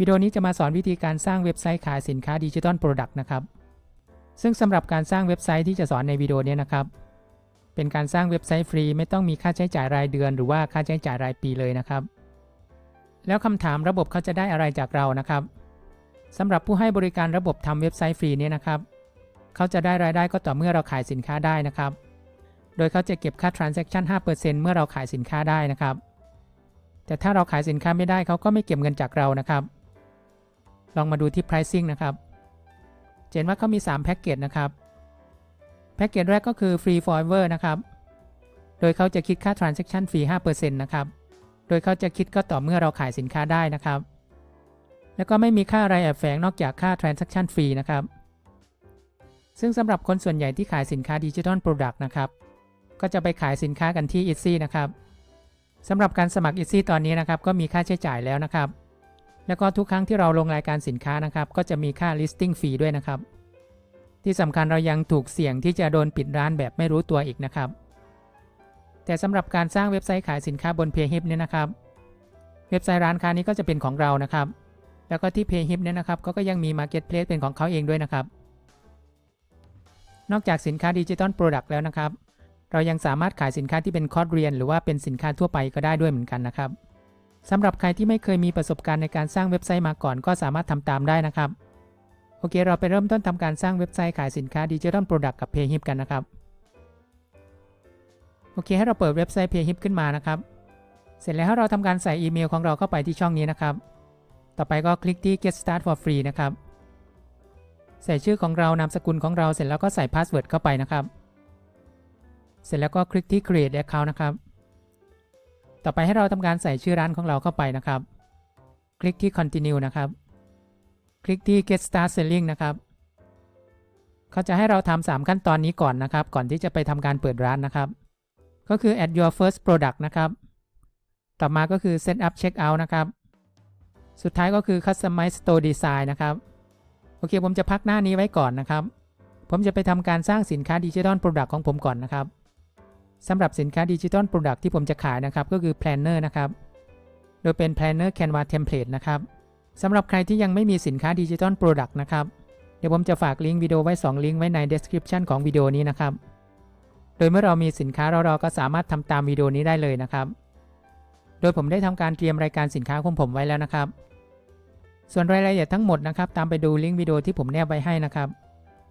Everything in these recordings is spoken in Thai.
วิดีโอนี้จะมาสอนวิธีการสร้างเว็บไซต์ขายสินค้าดิจิทัลโปรดักต์นะครับ ซึ่งสำหรับการสร้างเว็บไซต์ที่จะสอนในวิดีโอนี้นะครับ เป็นการสร้างเว็บไซต์ฟรีไม่ต้องมีค่าใช้จ่ายรายเดือน หรือว่าค่าใช้จ่ายรายปีเลยนะครับ แล้วคำถามระบบเขาจะได้อะไรจากเรานะครับสำหรับผู้ให้บริการระบบทำเว็บไซต์ฟรีเนี่ยนะครับ เขาจะได้รายได้ก็ต่อเมื่อเราขายสินค้าได้นะครับ โดยเขาจะเก็บค่า transaction 5%เมื่อเราขายสินค้าได้นะครับ แต่ถ้าเราขายสินค้าไม่ได้เขาก็ไม่เก็บเงินจากเรานะครับ ลองมาดูที่ pricing นะครับเห็นว่าเขามี 3 แพ็กเกจนะครับ แพ็กเกจแรกก็คือ free forever นะครับ โดยเขาจะคิดค่า transaction ฟรี5%นะครับ โดยเขาจะคิดก็ต่อเมื่อเราขายสินค้าได้นะครับ แล้วก็ไม่มีค่าอะไรแอบแฝงนอกจากค่า transaction ฟรีนะครับ ซึ่งสำหรับคนส่วนใหญ่ที่ขายสินค้าดิจิทัลโปรดักต์นะครับ ก็จะไปขายสินค้ากันที่ Etsy นะครับสำหรับการสมัคร Etsy ตอนนี้นะครับ ก็มีค่าใช้จ่ายแล้วนะครับ แล้วก็ทุกครั้งที่เราลงรายการสินค้านะครับ ก็จะมีค่า listing fee ด้วยนะครับ ที่สำคัญเรายังถูกเสี่ยงที่จะโดนปิดร้านแบบไม่รู้ตัวอีกนะครับ แต่สำหรับการสร้างเว็บไซต์ขายสินค้าบน Payhip เนี่ยนะครับ เว็บไซต์ร้านค้านี้ก็จะเป็นของเรานะครับ แล้วก็ที่ Payhip เนี่ยนะครับเขาก็ยังมี Marketplace เป็นของเขาเองด้วยนะครับ นอกจากสินค้าดิจิทัลโปรดักต์แล้วนะครับ เรายังสามารถขายสินค้าที่เป็นคอร์สเรียน หรือว่าเป็นสินค้าทั่วไปก็ได้ด้วยเหมือนกันนะครับ สำหรับใครที่ไม่เคยมีประสบการณ์ในการสร้างเว็บไซต์มาก่อน ก็สามารถทำตามได้นะครับ โอเค เราไปเริ่มต้นทำการสร้างเว็บไซต์ขายสินค้าดิจิทัลโปรดักต์กับ Payhip กันนะครับ โอเค ให้เราเปิดเว็บไซต์ Payhip ขึ้นมานะครับ เสร็จแล้วให้เราทำการใส่อีเมลของเราเข้าไปที่ช่องนี้นะครับ ต่อไปก็คลิกที่ get start for free นะครับ ใส่ชื่อของเรา นามสกุลของเรา เสร็จแล้วก็ใส่พาสเวิร์ดเข้าไปนะครับ เสร็จแล้วก็คลิกที่ create account นะครับ ต่อไปให้เราทำการใส่ชื่อร้านของเราเข้าไปนะครับ คลิกที่ continue นะครับ คลิกที่ get start selling นะครับเขาจะให้เราทำา3ขั้นตอนนี้ก่อนนะครับ ก่อนที่จะไปทำการเปิดร้านนะครับ ก็คือ add your first product นะครับ ต่อมาก็คือ set up checkout นะครับ สุดท้ายก็คือ customize store design นะครับ โอเค ผมจะพักหน้านี้ไว้ก่อนนะครับ ผมจะไปทำการสร้างสินค้าดิจิทัลโปรดักต์ของผมก่อนนะครับ สำหรับสินค้าดิจิทัลโปรดักต์ที่ผมจะขายนะครับ ก็คือ planner นะครับ โดยเป็น planner canva template นะครับสำหรับใครที่ยังไม่มีสินค้าดิจิทัลโปรดักต์นะครับ เดี๋ยวผมจะฝากลิงก์วิดีโอไว้ 2 ลิงก์ไว้ใน description ของวิดีโอนี้นะครับ โดยเมื่อเรามีสินค้าเราเราก็สามารถทำตามวิดีโอนี้ได้เลยนะครับ โดยผมได้ทำการเตรียมรายการสินค้าของผมไว้แล้วนะครับ ส่วนรายละเอียดทั้งหมดนะครับ ตามไปดูลิงก์วิดีโอที่ผมแนบไว้ให้นะครับ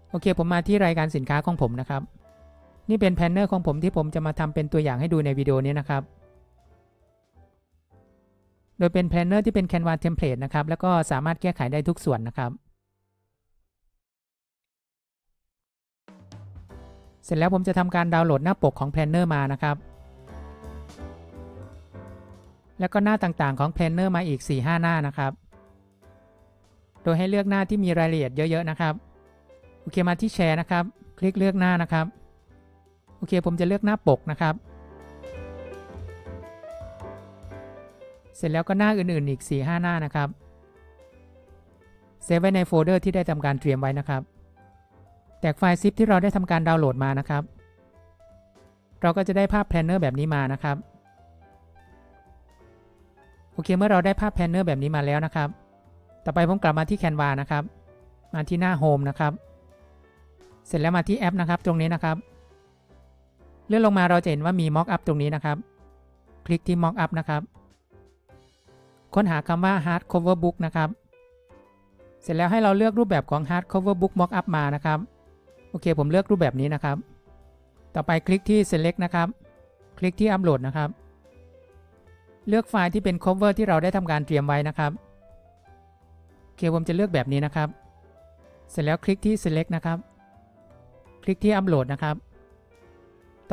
โอเค ผมมาที่รายการสินค้าของผมนะครับ นี่เป็นแพนเนอร์ของผมที่ผมจะมาทำเป็นตัวอย่างให้ดูในวิดีโอนี้นะครับ โดยเป็นแพนเนอร์ที่เป็น Canva Template นะครับ แล้วก็สามารถแก้ไขได้ทุกส่วนนะครับ เสร็จแล้วผมจะทำการดาวน์โหลดหน้าปกของแพนเนอร์มานะครับ แล้วก็หน้าต่างๆของแพนเนอร์มาอีก 4-5 หน้านะครับ โดยให้เลือกหน้าที่มีรายละเอียดเยอะ ๆ นะครับ โอเคมาที่แชร์นะครับ คลิกเลือกหน้านะครับ โอเคผมจะเลือกหน้าปกนะครับ เสร็จแล้วก็หน้าอื่นๆอีก 4-5 หน้านะครับเซฟไว้ในโฟลเดอร์ที่ได้ทำการเตรียมไว้นะครับ แตกไฟล์ซิปที่เราได้ทำการดาวน์โหลดมานะครับ เราก็จะได้ภาพแพลนเนอร์แบบนี้มานะครับ โอเค เมื่อเราได้ภาพแพลนเนอร์แบบนี้มาแล้วนะครับ ต่อไปผมกลับมาที่ Canva นะครับ มาที่หน้า Home นะครับ เสร็จแล้วมาที่แอปนะครับ ตรงนี้นะครับ เลื่อนลงมาเราจะเห็นว่ามี Mock Up ตรงนี้นะครับ คลิกที่ Mock Up นะครับ ค้นหาคำว่า Hard Cover Book นะครับ เสร็จแล้วให้เราเลือกรูปแบบของ Hard Cover Book Mock Up มานะครับ โอเค ผมเลือกรูปแบบนี้นะครับ ต่อไปคลิกที่ Select นะครับ คลิกที่ Upload นะครับ เลือกไฟล์ที่เป็น cover ที่เราได้ทำการเตรียมไว้นะครับโอเคผมจะเลือกแบบนี้นะครับ เสร็จแล้วคลิกที่ select นะครับ คลิกที่ upload นะครับ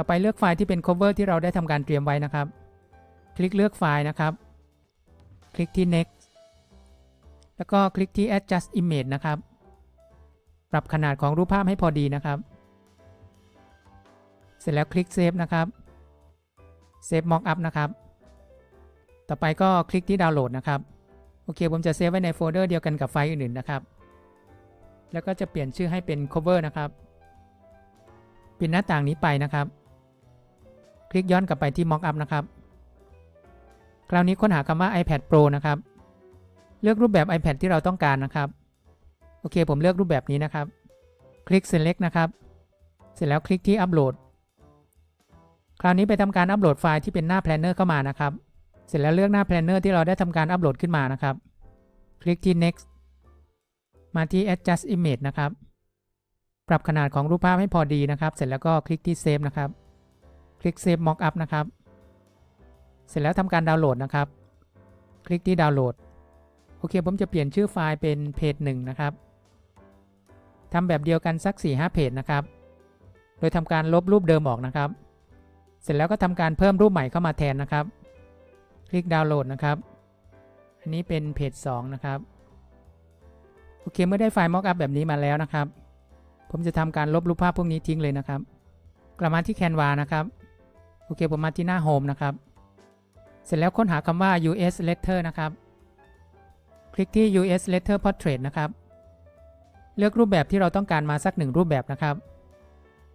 ต่อไปเลือกไฟล์ที่เป็น cover ที่เราได้ทำการเตรียมไว้นะครับ คลิกเลือกไฟล์นะครับ คลิกที่ next แล้วก็คลิกที่ adjust image นะครับ ปรับขนาดของรูปภาพให้พอดีนะครับ เสร็จแล้วคลิก save นะครับ save mockup นะครับ ต่อไปก็คลิกที่ดาวน์โหลดนะครับ โอเค ผมจะเซฟไว้ในโฟลเดอร์เดียวกันกับไฟล์อื่นๆนะครับ แล้วก็จะเปลี่ยนชื่อให้เป็น cover นะครับ ปิดหน้าต่างนี้ไปนะครับ คลิกย้อนกลับไปที่ mockup นะครับ คราวนี้ค้นหาคำว่า iPad Pro นะครับ เลือกรูปแบบ iPad ที่เราต้องการนะครับ โอเค ผมเลือกรูปแบบนี้นะครับ คลิก select นะครับ เสร็จแล้วคลิกที่อัปโหลดคราวนี้ไปทำการอัปโหลดไฟล์ที่เป็นหน้า planner เข้ามานะครับ เสร็จแล้วเลือกหน้า planner ที่เราได้ทำการอัปโหลดขึ้นมานะครับ คลิกที่ next มาที่ adjust image นะครับ ปรับขนาดของรูปภาพให้พอดีนะครับ เสร็จแล้วก็คลิกที่ save นะครับ คลิก save mockup นะครับ เสร็จแล้วทำการดาวน์โหลดนะครับ คลิกที่ดาวน์โหลด โอเค ผมจะเปลี่ยนชื่อไฟล์เป็นเพจหนึ่งนะครับทำแบบเดียวกันสัก 4-5 เพจนะครับ โดยทำการลบรูปเดิมออกนะครับ เสร็จแล้วก็ทำการเพิ่มรูปใหม่เข้ามาแทนนะครับ คลิกดาวน์โหลดนะครับ อันนี้เป็นเพจ2นะครับ โอเค เมื่อได้ไฟล์ mockup แบบนี้มาแล้วนะครับ ผมจะทำการลบรูปภาพพวกนี้ทิ้งเลยนะครับ กลับมาที่ Canva นะครับ โอเคผมมาที่หน้า Home นะครับ เสร็จแล้วค้นหาคำว่า US Letter นะครับ คลิกที่ US Letter Portrait นะครับ เลือกรูปแบบที่เราต้องการมาสักหนึ่งรูปแบบนะครับ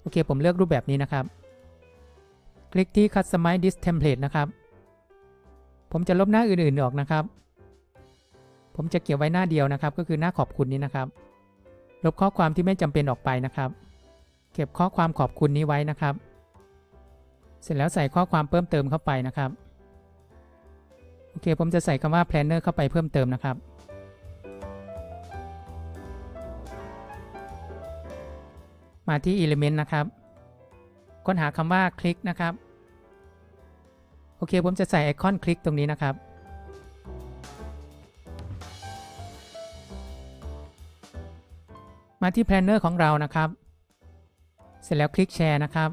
โอเคผมเลือกรูปแบบนี้นะครับ คลิกที่ Customize this template นะครับ ผมจะลบหน้าอื่นๆออกนะครับ ผมจะเก็บไว้หน้าเดียวนะครับ ก็คือหน้าขอบคุณนี้นะครับ ลบข้อความที่ไม่จำเป็นออกไปนะครับ เก็บข้อความขอบคุณนี้ไว้นะครับ เสร็จแล้วใส่ข้อความเพิ่มเติมเข้าไปนะครับ โอเค ผมจะใส่คำว่า planner เข้าไปเพิ่มเติมนะครับ มาที่ element นะครับ ค้นหาคำว่าคลิกนะครับ โอเค ผมจะใส่ไอคอนคลิกตรงนี้นะครับมาที่ planner ของเรานะครับ เสร็จแล้วคลิกแชร์นะครับ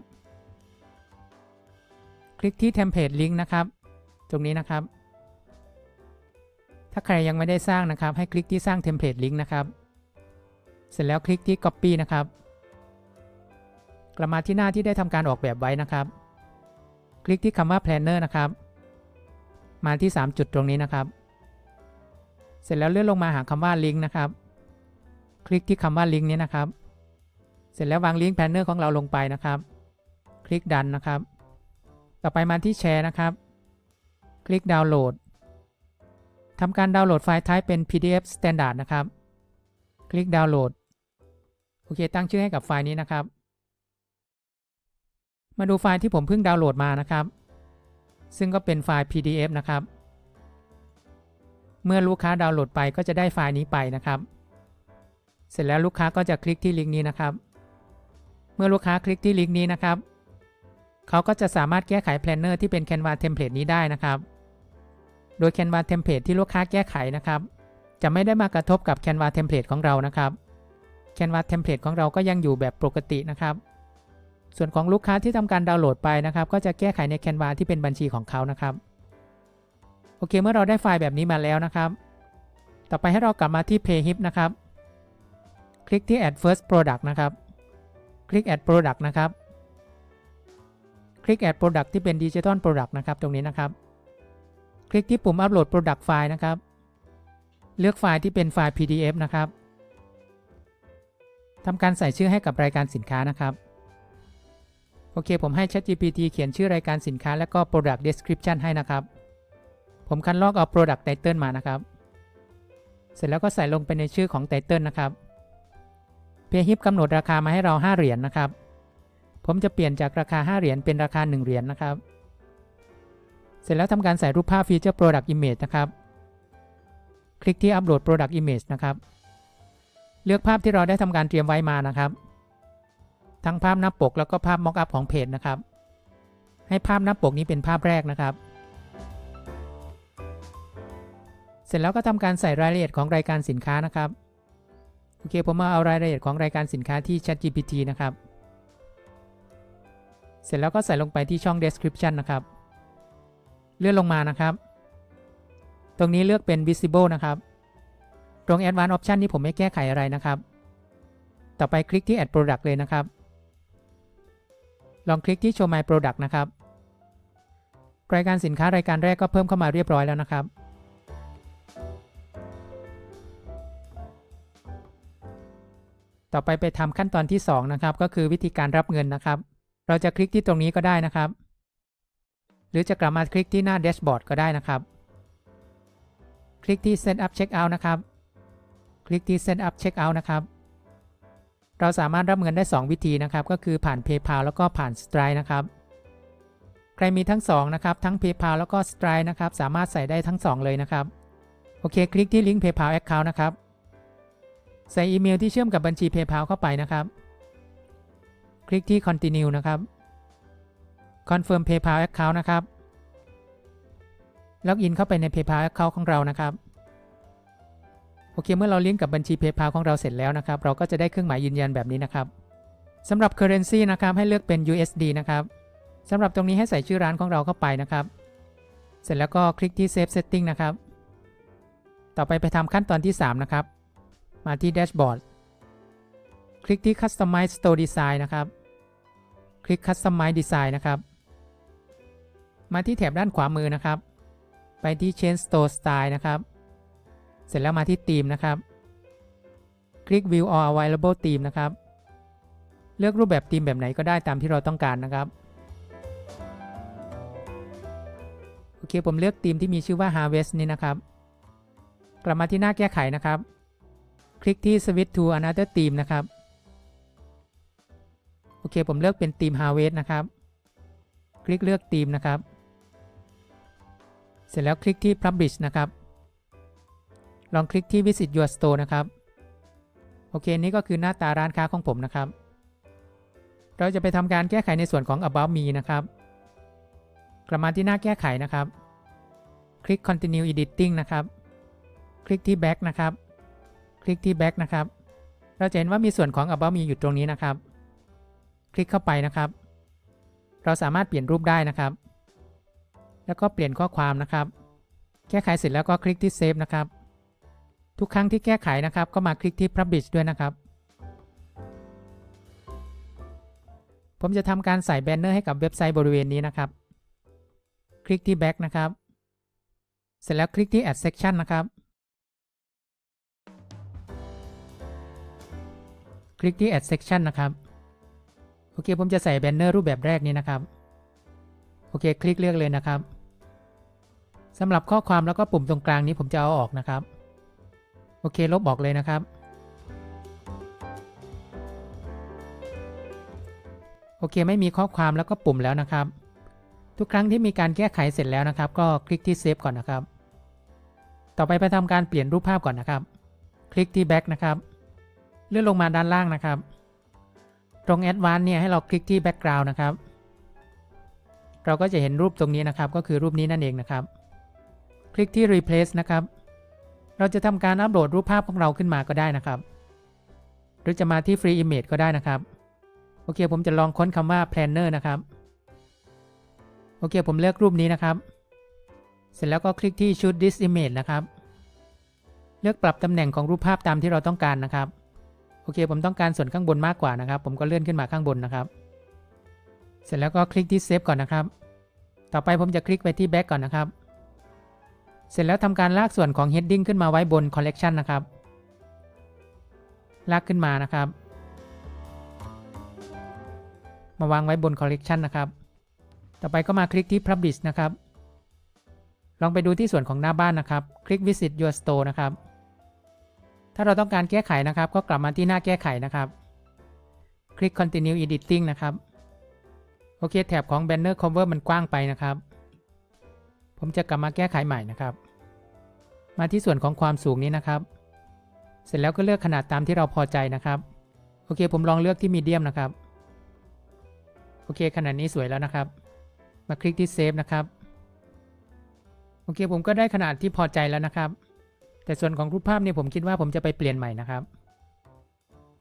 คลิกที่ template link นะครับ ตรงนี้นะครับ ถ้าใครยังไม่ได้สร้างนะครับ ให้คลิกที่สร้าง template link นะครับ เสร็จแล้วคลิกที่ copy นะครับ กลับมาที่หน้าที่ได้ทำการออกแบบไว้นะครับ คลิกที่คำว่า planner นะครับ มาที่ 3 จุดตรงนี้นะครับ เสร็จแล้วเลื่อนลงมาหาคำว่า link นะครับ คลิกที่คำว่า link นี้นะครับ เสร็จแล้ววางลิงก์ planner ของเราลงไปนะครับ คลิกดันนะครับ ต่อไปมาที่แชร์นะครับ คลิกดาวน์โหลดทำการดาวน์โหลดไฟล์ type เป็น PDF standard นะครับ คลิกดาวน์โหลด โอเค ตั้งชื่อให้กับไฟล์นี้นะครับ มาดูไฟล์ที่ผมเพิ่งดาวน์โหลดมานะครับ ซึ่งก็เป็นไฟล์ PDF นะครับ เมื่อลูกค้าดาวน์โหลดไปก็จะได้ไฟล์นี้ไปนะครับ เสร็จแล้วลูกค้าก็จะคลิกที่ลิงก์นี้นะครับ เมื่อลูกค้าคลิกที่ลิงก์นี้นะครับ เขาก็จะสามารถแก้ไขแพลนเนอร์ที่เป็น Canva Template นี้ได้นะครับ โดย Canva Template ที่ลูกค้าแก้ไขนะครับ จะไม่ได้มากระทบกับ Canva Template ของเรานะครับ Canva Template ของเราก็ยังอยู่แบบปกตินะครับ ส่วนของลูกค้าที่ทำการดาวน์โหลดไปนะครับ ก็จะแก้ไขใน Canva ที่เป็นบัญชีของเขานะครับ โอเค เมื่อเราได้ไฟล์แบบนี้มาแล้วนะครับ ต่อไปให้เรากลับมาที่ Payhip นะครับ คลิกที่ add first product นะครับ คลิก add product นะครับ ลิก add product ที่เป็น digital product นะครับ ตรงนี้นะครับ คลิกที่ปุ่ม upload product file นะครับ เลือกไฟล์ที่เป็นไฟล์ PDF นะครับทำการใส่ชื่อให้กับรายการสินค้านะครับ โอเค ผมให้ ChatGPT เขียนชื่อรายการสินค้า และก็ product description ให้นะครับ ผมคันลอกเอา product title มานะครับ เสร็จแล้วก็ใส่ลงไปในชื่อของ title นะครับ เพย์ฮิปกำหนดราคามาให้เรา 5 เหรียญนนะครับ ผมจะเปลี่ยนจากราคา 5 เหรียญเป็นราคา 1 เหรียญนนะครับ เสร็จแล้วทำการใส่รูปภาพ Feature Product Image นะครับ คลิกที่ Upload Product Image นะครับ เลือกภาพที่เราได้ทำการเตรียมไว้มานะครับ ทั้งภาพหน้าปกแล้วก็ภาพ Mock-up ของเพจนะครับ ให้ภาพหน้าปกนี้เป็นภาพแรกนะครับ เสร็จแล้วก็ทำการใส่รายละเอียดของรายการสินค้านะครับ โอเค ผมมาเอารายละเอียดของรายการสินค้าที่ ChatGPT นะครับ เสร็จแล้วก็ใส่ลงไปที่ช่อง description นะครับ เลื่อนลงมานะครับ ตรงนี้เลือกเป็น visible นะครับ ตรง advanced option นี้ผมไม่แก้ไขอะไรนะครับ ต่อไปคลิกที่ add product เลยนะครับ ลองคลิกที่ show my product นะครับ รายการสินค้ารายการแรกก็เพิ่มเข้ามาเรียบร้อยแล้วนะครับต่อไปไปทำขั้นตอนที่ 2 นะครับ ก็คือวิธีการรับเงินนะครับ เราจะคลิกที่ตรงนี้ก็ได้นะครับ หรือจะกลับมาคลิกที่หน้าแดชบอร์ดก็ได้นะครับ คลิกที่ Set up Checkout นะครับ คลิกที่ Set up Checkout นะครับ เราสามารถรับเงินได้ 2 วิธีนะครับ ก็คือผ่าน PayPal แล้วก็ผ่าน Stripe นะครับ ใครมีทั้ง 2 นะครับ ทั้ง PayPal แล้วก็ Stripe นะครับ สามารถใส่ได้ทั้ง 2 เลยนะครับ โอเค คลิกที่ลิงก์ PayPal Account นะครับ ใส่อีเมลที่เชื่อมกับบัญชี PayPal เข้าไปนะครับ คลิกที่ Continue นะครับ Confirm PayPal Account นะครับล็อกอินเข้าไปใน PayPal Account ของเรานะครับโอเคเมื่อเราลิงก์กับบัญชี PayPal ของเราเสร็จแล้วนะครับ เราก็จะได้เครื่องหมายยืนยันแบบนี้นะครับสำหรับ Currency นะครับให้เลือกเป็น USD นะครับสำหรับตรงนี้ให้ใส่ชื่อร้านของเราเข้าไปนะครับ เสร็จแล้วก็คลิกที่ Save Setting นะครับ ต่อไปไปทำขั้นตอนที่ 3 นะครับ มาที่ Dashboard คลิกที่ Customize Store Design นะครับ คลิก Customize Design นะครับ มาที่แถบด้านขวามือนะครับ ไปที่ Change Store Style นะครับ เสร็จแล้วมาที่ Theme นะครับ คลิก View All Available Theme นะครับ เลือกรูปแบบธีมแบบไหนก็ได้ตามที่เราต้องการนะครับ โอเค ผมเลือกธีมที่มีชื่อว่า Harvest นี่นะครับ กลับมาที่หน้าแก้ไขนะครับ คลิกที่ Switch to Another Theme นะครับ โอเค ผมเลือกเป็นธีม Harvest นะครับ คลิกเลือกธีมนะครับ เสร็จแล้วคลิกที่ Publish นะครับ ลองคลิกที่ Visit Your Store นะครับ โอเค นี่ก็คือหน้าตาร้านค้าของผมนะครับ เราจะไปทำการแก้ไขในส่วนของ About Me นะครับกลับมาที่หน้าแก้ไขนะครับ คลิก Continue Editing นะครับ คลิกที่ Back นะครับ คลิกที่ Back นะครับ เราจะเห็นว่ามีส่วนของ About Me อยู่ตรงนี้นะครับ คลิกเข้าไปนะครับ เราสามารถเปลี่ยนรูปได้นะครับ แล้วก็เปลี่ยนข้อความนะครับ แก้ไขเสร็จแล้วก็คลิกที่ Save นะครับ ทุกครั้งที่แก้ไขนะครับ ก็มาคลิกที่ Publish ด้วยนะครับ ผมจะทำการใส่แบนเนอร์ให้กับเว็บไซต์บริเวณนี้นะครับ คลิกที่ Back นะครับ เสร็จแล้วคลิกที่ Add Section นะครับคลิกที่ Add Section นะครับ เคผมจะใส่แบนเนอร์รูปแบบแรกนี้นะครับ โอเค คลิกเลือกเลยนะครับสำหรับข้อความแล้วก็ปุ่มตรงกลางนี้ผมจะเอาออกนะครับ โอเค ลบออกเลยนะครับ โอเค ไม่มีข้อความแล้วก็ปุ่มแล้วนะครับ ทุกครั้งที่มีการแก้ไขเสร็จแล้วนะครับ ก็คลิกที่ Save ก่อนนะครับ ต่อไปไปทำการเปลี่ยนรูปภาพก่อนนะครับ คลิกที่ Back นะครับ เลื่อนลงมาด้านล่างนะครับ รง Advanced เนี่ยให้เราคลิกที่ Background นะครับ เราก็จะเห็นรูปตรงนี้นะครับ ก็คือรูปนี้นั่นเองนะครับ คลิกที่ Replace นะครับ เราจะทำการอัปโหลดรูปภาพของเราขึ้นมาก็ได้นะครับ หรือจะมาที่ Free Image ก็ได้นะครับ โอเค ผมจะลองค้นคำว่า Planner นะครับ โอเค ผมเลือกรูปนี้นะครับ เสร็จแล้วก็คลิกที่ Choose this image นะครับ เลือกปรับตำแหน่งของรูปภาพตามที่เราต้องการนะครับ เค ผมต้องการส่วนข้างบนมากกว่านะครับ ผมก็เลื่อนขึ้นมาข้างบนนะครับ เสร็จแล้วก็คลิกที่ Save ก่อนนะครับ ต่อไปผมจะคลิกไปที่ Back ก่อนนะครับ เสร็จแล้วทำการลากส่วนของ Heading ขึ้นมาไว้บน Collection นะครับ ลากขึ้นมานะครับ มาวางไว้บน Collection นะครับ ต่อไปก็มาคลิกที่ Publish นะครับ ลองไปดูที่ส่วนของหน้าบ้านนะครับ คลิก Visit Your Store นะครับ ถ้าเราต้องการแก้ไขนะครับ ก็กลับมาที่หน้าแก้ไขนะครับ คลิก Continue Editing นะครับ โอเค แถบของ Banner Cover มันกว้างไปนะครับ ผมจะกลับมาแก้ไขใหม่นะครับ มาที่ส่วนของความสูงนี้นะครับ เสร็จแล้วก็เลือกขนาดตามที่เราพอใจนะครับ โอเค ผมลองเลือกที่มีเดียมนะครับ โอเค ขนาดนี้สวยแล้วนะครับ มาคลิกที่ Save นะครับ โอเค ผมก็ได้ขนาดที่พอใจแล้วนะครับ แต่ส่วนของรูปภาพเนี่ยผมคิดว่าผมจะไปเปลี่ยนใหม่นะครับ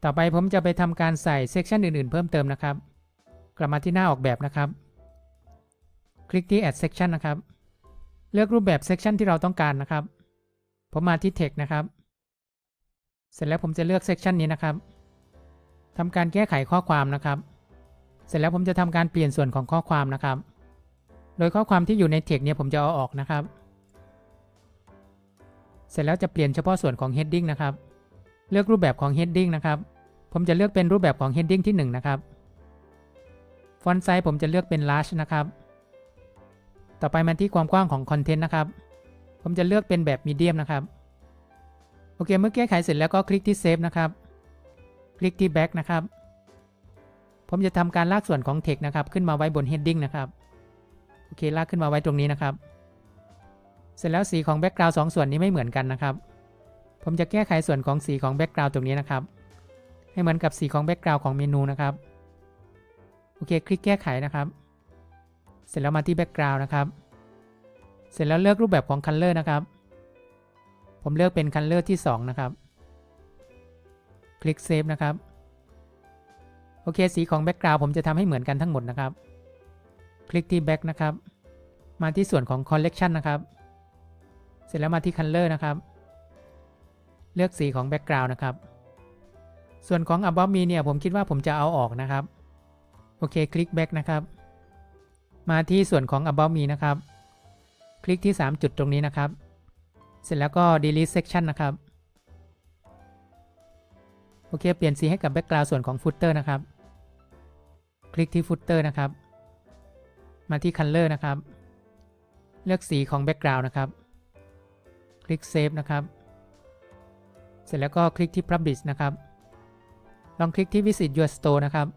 ต่อไปผมจะไปทำการใส่เซกชันอื่นๆ เพิ่มเติมนะครับ กลับมาที่หน้าออกแบบนะครับ คลิกที่ Add Section นะครับ เลือกรูปแบบ Section ที่เราต้องการนะครับ ผมมาที่ Text นะครับ เสร็จแล้วผมจะเลือก Section นี้นะครับทำการแก้ไขข้อความนะครับ เสร็จแล้วผมจะทำการเปลี่ยนส่วนของข้อความนะครับ โดยข้อความที่อยู่ใน Text เนี่ยผมจะเอาออกนะครับ เสร็จแล้วจะเปลี่ยนเฉพาะส่วนของ Heading นะครับ เลือกรูปแบบของ Heading นะครับ ผมจะเลือกเป็นรูปแบบของ Heading ที่ 1 นะครับ ฟอนต์ไซส์ผมจะเลือกเป็น large นะครับ ต่อไปมาที่ความกว้างของ Content นะครับ ผมจะเลือกเป็นแบบมีเดียมนะครับ โอเค เมื่อแก้ไขเสร็จแล้วก็คลิกที่เซฟนะครับ คลิกที่ back นะครับ ผมจะทำการลากส่วนของ text นะครับ ขึ้นมาไว้บน heading นะครับ โอเค ลากขึ้นมาไว้ตรงนี้นะครับ เสร็จแล้วสีของ background สองส่วนนี้ไม่เหมือนกันนะครับ ผมจะแก้ไขส่วนของสีของ background ตรงนี้นะครับ ให้เหมือนกับสีของ background ของเมนูนะครับ โอเค คลิกแก้ไขนะครับ เสร็จแล้วมาที่ background นะครับ เสร็จแล้วเลือกรูปแบบของ color นะครับ ผมเลือกเป็น color ที่ 2 นะครับ คลิก save นะครับ โอเค สีของ background ผมจะทำให้เหมือนกันทั้งหมดนะครับ คลิกที่ back นะครับ มาที่ส่วนของ collection นะครับ เสร็จแล้วมาที่ color นะครับ เลือกสีของ background นะครับ ส่วนของ above me เนี่ยผมคิดว่าผมจะเอาออกนะครับ โอเค คลิก back นะครับ มาที่ส่วนของ above me นะครับ คลิกที่ 3 จุดตรงนี้นะครับ เสร็จแล้วก็ delete section นะครับ โอเค เปลี่ยนสีให้กับ background ส่วนของ footer นะครับ คลิกที่ footer นะครับ มาที่ color นะครับ เลือกสีของ background นะครับ ลิก save นะครับ เสร็จแล้วก็คลิกที่ publish นะครับ ลองคลิกที่ visit your store นะครับ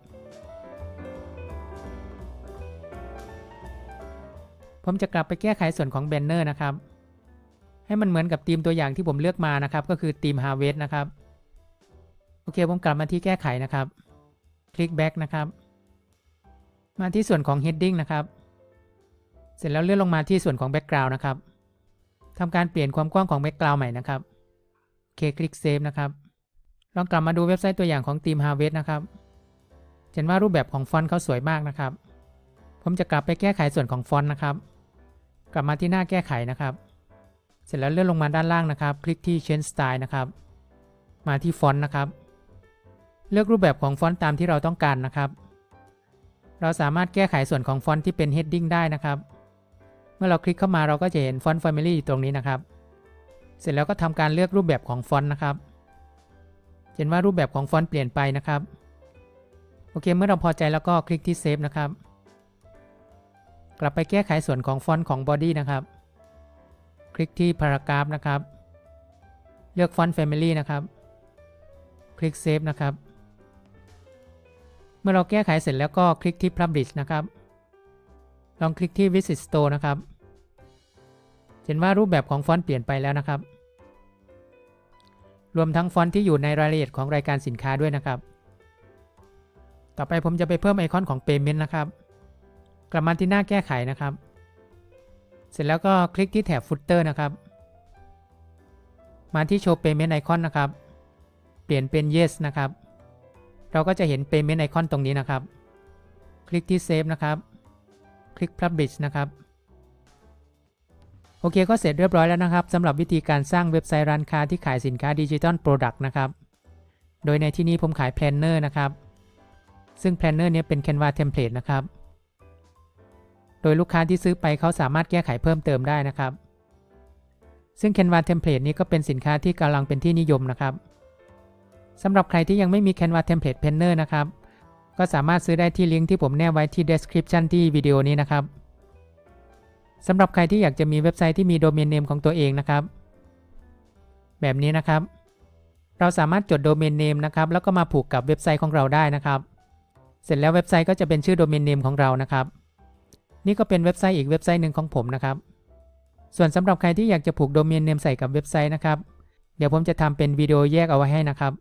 ผมจะกลับไปแก้ไขส่วนของแบนเนอร์นะครับ ให้มันเหมือนกับธีมตัวอย่างที่ผมเลือกมานะครับ ก็คือธีม Harvest นะครับ โอเค ผมกลับมาที่แก้ไขนะครับ คลิก back นะครับ มาที่ส่วนของ heading นะครับ เสร็จแล้วเลื่อนลงมาที่ส่วนของ background นะครับ ทำการเปลี่ยนความกว้างของ background ใหม่นะครับโอเคคลิก save นะครับ ลองกลับมาดูเว็บไซต์ตัวอย่างของทีม Harvest นะครับเห็นว่ารูปแบบของฟอนต์เขาสวยมากนะครับ ผมจะกลับไปแก้ไขส่วนของฟอนต์นะครับ กลับมาที่หน้าแก้ไขนะครับ เสร็จแล้วเลื่อนลงมาด้านล่างนะครับ คลิกที่ Change Style นะครับ มาที่ฟอนต์นะครับ เลือกรูปแบบของฟอนต์ตามที่เราต้องการนะครับ เราสามารถแก้ไขส่วนของฟอนต์ที่เป็น Heading ได้นะครับ มื่อเราคลิกเข้ามาเราก็จะเห็นฟอนต์ Family อยู่ตรงนี้นะครับ เสร็จแล้วก็ทำการเลือกรูปแบบของฟอนต์นะครับ เห็นว่ารูปแบบของฟอนต์เปลี่ยนไปนะครับ โอเค เมื่อเราพอใจแล้วก็คลิกที่เซฟนะครับ กลับไปแก้ไขส่วนของฟอนต์ของ Body นะครับ คลิกที่ Paragraph นะครับ เลือกฟอนต์ Family นะครับ คลิกเซฟนะครับ เมื่อเราแก้ไขเสร็จแล้วก็คลิกที่ Publish นะครับลองคลิกที่ Visit Store นะครับ เห็นว่ารูปแบบของฟอนต์เปลี่ยนไปแล้วนะครับ รวมทั้งฟอนต์ที่อยู่ในรายละเอียดของรายการสินค้าด้วยนะครับ ต่อไปผมจะไปเพิ่มไอคอนของ Payment นะครับ กลับมาที่หน้าแก้ไขนะครับ เสร็จแล้วก็คลิกที่แถบ Footer นะครับ มาที่ Show Payment Icon นะครับ เปลี่ยนเป็น Yes นะครับ เราก็จะเห็น Payment Icon ตรงนี้นะครับ คลิกที่ Save นะครับ คลิก Publish นะครับ โอเคก็เสร็จเรียบร้อยแล้วนะครับสำหรับวิธีการสร้างเว็บไซต์ร้านค้าที่ขายสินค้าดิจิทัลโปรดักต์นะครับ โดยในที่นี้ผมขายแพลนเนอร์นะครับ ซึ่งแพลนเนอร์นี้เป็น Canva Template นะครับ โดยลูกค้าที่ซื้อไปเขาสามารถแก้ไขเพิ่มเติมได้นะครับ ซึ่ง Canva Template นี้ก็เป็นสินค้าที่กำลังเป็นที่นิยมนะครับสำหรับใครที่ยังไม่มี Canva Template Planner นะครับ ก็สามารถซื้อได้ที่ลิงก์ที่ผมแนบไว้ที่ description ที่วิดีโอนี้นะครับ สำหรับใครที่อยากจะมีเว็บไซต์ที่มีโดเมนเนมของตัวเองนะครับ แบบนี้นะครับ เราสามารถจดโดเมนเนมนะครับ แล้วก็มาผูกกับเว็บไซต์ของเราได้นะครับ เสร็จแล้วเว็บไซต์ก็จะเป็นชื่อโดเมนเนมของเรานะครับ นี่ก็เป็นเว็บไซต์อีกเว็บไซต์หนึ่งของผมนะครับ ส่วนสำหรับใครที่อยากจะผูกโดเมนเนมใส่กับเว็บไซต์นะครับ เดี๋ยวผมจะทำเป็นวิดีโอแยกเอาไว้ให้นะครับ